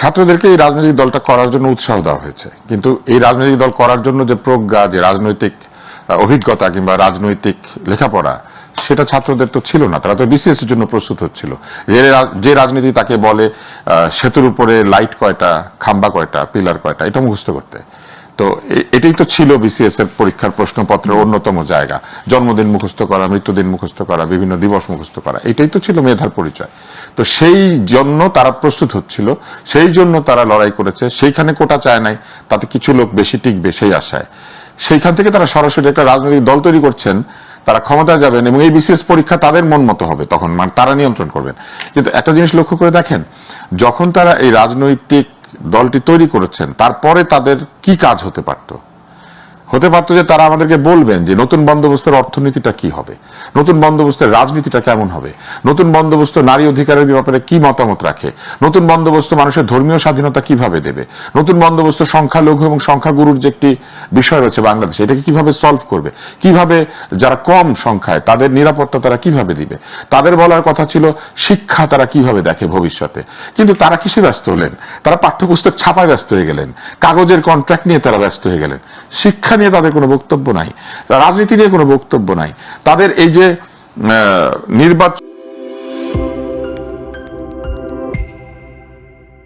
ছাত্রদেরকে এই রাজনৈতিক দলটা করার জন্য উৎসাহ দেওয়া হয়েছে। কিন্তু এই রাজনৈতিক দল করার জন্য যে প্রজ্ঞা, যে রাজনৈতিক অভিজ্ঞতা কিংবা রাজনৈতিক লেখাপড়া, সেটা ছাত্রদের তো ছিল না। তারা তো বিসিএস এর জন্য প্রস্তুত হচ্ছিল। যে রাজনীতি তাকে বলে সেতুর উপরে লাইট কয়টা, খাম্বা কয়টা পিলার কয়টা, এটা মুখস্থ করতে। তো এটাই তো ছিল বিসিএস এর পরীক্ষার প্রশ্নপত্রের অন্যতম জায়গা। জন্মদিন মুখস্থ করা মৃত্যুদিন মুখস্থ করা বিভিন্ন দিবস মুখস্থ করা এটাই তো ছিল মেধার পরিচয়। তো সেই জন্য তারা প্রস্তুত হচ্ছিল সেই জন্য তারা লড়াই করেছে সেইখানে কোটা চায় নাই তাতে কিছু লোক বেশি টিকবে সেই আশায়। সেইখান থেকে তারা সরাসরি একটা রাজনৈতিক দল তৈরি করছেন তারা ক্ষমতায় যাবেন এবং এই বিসিএস পরীক্ষা তাদের মন মতো হবে তখন মানে তারা নিয়ন্ত্রণ করবেন। কিন্তু একটা জিনিস লক্ষ্য করে দেখেন যখন তারা এই রাজনৈতিক দলটি তৈরি করেছেন তারপরে তাদের কি কাজ হতে পারত? হতে পারতো যে তারা আমাদেরকে বলবেন যে নতুন বন্দোবস্তের অর্থনীতিটা কি হবে? নতুন বন্দোবস্তের রাজনীতিটা কেমন হবে? নতুন বন্দোবস্ত নারী অধিকারের ব্যাপারে কি মতামত রাখে? নতুন বন্দোবস্ত মানুষের ধর্মীয় স্বাধীনতা কীভাবে দেবে? নতুন বন্দোবস্ত সংখ্যালঘু এবং সংখ্যাগুরুর যে একটি বিষয় রয়েছে বাংলাদেশে, এটাকে কীভাবে সলভ করবে? কীভাবে যারা কম সংখ্যায়, তাদের নিরাপত্তা তারা কীভাবে দিবে? তাদের বলার কথা ছিল, শিক্ষা তারা কীভাবে দেখে ভবিষ্যতে? কিন্তু তারা কিসে ব্যস্ত হলেন? তারা পাঠ্যপুস্তক ছাপায় ব্যস্ত হয়ে গেলেন। কাগজের কন্ট্রাক্ট নিয়ে তারা ব্যস্ত হয়ে গেলেন। শিক্ষা নিয়ে তাদের কোনো বক্তব্য নাই রাজনীতি নিয়ে কোনো বক্তব্য নাই। তাদের এই যে নির্বাচন